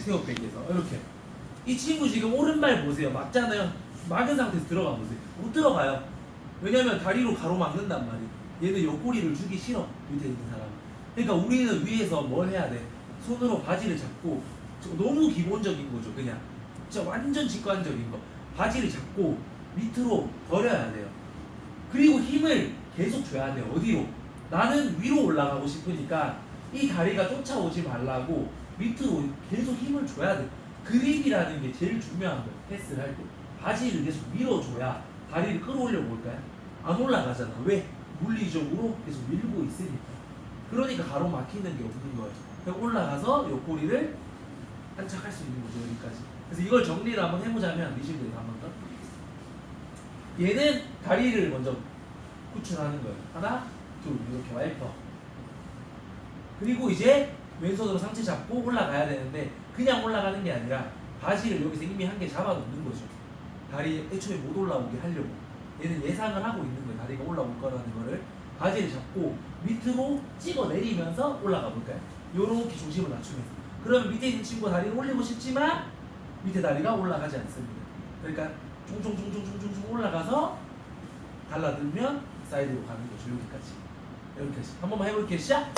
돼 새우백에서. 이렇게. 이 친구 지금 오른발 보세요. 막잖아요. 막은 상태에서 들어가 보세요. 못 들어가요. 왜냐면 다리로 가로막는단 말이에요. 얘는 옆구리를 주기 싫어 밑에 있는 사람 그러니까 우리는 위에서 뭘 해야 돼? 손으로 바지를 잡고 저 너무 기본적인 거죠 그냥. 진짜 완전 직관적인 거. 바지를 잡고 밑으로 버려야 돼요. 그리고 힘을 계속 줘야 돼요 어디로? 나는 위로 올라가고 싶으니까 이 다리가 쫓아오지 말라고 밑으로 계속 힘을 줘야 돼. 그립이라는 게 제일 중요한 거예요 패스를 할 때. 바지를 계속 밀어줘야 다리를 끌어올려 볼까요? 안 올라가잖아. 왜? 물리적으로 계속 밀고 있으니까. 그러니까 가로막히는 게 없는 거예요 올라가서 옆구리를 한착할 수 있는 거죠 여기까지. 그래서 이걸 정리를 한번 해보자면 리실드에서 한번 더? 얘는 다리를 먼저 구출하는 거예요 하나 둘 이렇게 와이퍼. 그리고 이제 왼손으로 상체 잡고 올라가야 되는데 그냥 올라가는 게 아니라 바지를 여기서 이미 한 개 잡아놓는 거죠. 다리 애초에 못 올라오게 하려고. 얘는 예상을 하고 있는 거예요. 다리가 올라올 거라는 거를. 바지를 잡고 밑으로 찍어 내리면서 올라가 볼까요? 요렇게 중심을 낮추면서. 그러면 밑에 있는 친구 다리를 올리고 싶지만 밑에 다리가 올라가지 않습니다. 그러니까 쫑쫑쫑쫑쫑쫑 올라가서 달라들면 사이드로 가는 거죠. 여기까지. 여기까지. 한 번만 해볼게요. 시작